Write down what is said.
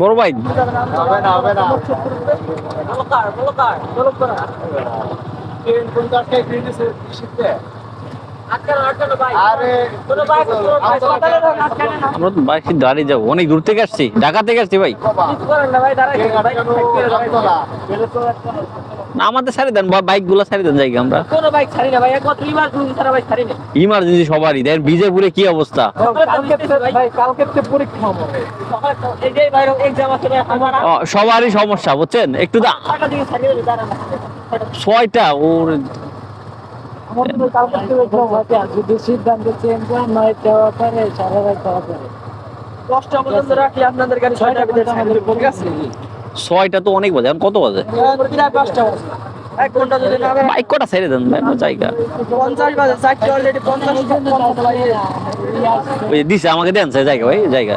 বড় ভাই? হবে না আমরা তো বাইক দাঁড়িয়ে যাব। অনেক দূর থেকে আসছি। ঢাকা থেকে আসছি ভাই। না আমাদের সারি দেন বাইকগুলো সারি দেন জায়গা আমরা। কোনো বাইক ছাড়ি না ভাই একমাত্র ইমার্জেন্সি ছাড়া বাইক ছাড়ি না। ইমার্জেন্সি সবারই দেন ভিজে পুরে কি অবস্থা? সবারই সমস্যা বুঝছেন? একটু ছয়টা ওর সিদ্ধান্ত চেঞ্জ নয় দেওয়া পারে সারা রাত দেওয়া পারে। দশটা পর্যন্ত রাখি আপনাদের গাড়ি ছয়টা ঠিক আছে তো অনেক বাজে এখন কত বাজে? প্রায় পাঁচটা বাজে। এক ঘণ্টা যদি না বেরোয়, বাইক কটা ছেড়ে দেন ভাই, জায়গা? পঞ্চাশ বাজে চারটে অলরেডি পঞ্চাশ পঞ্চাশ বাজে। ওই যে দিছে আমাকে দেন জায়গা ভাই জায়গা।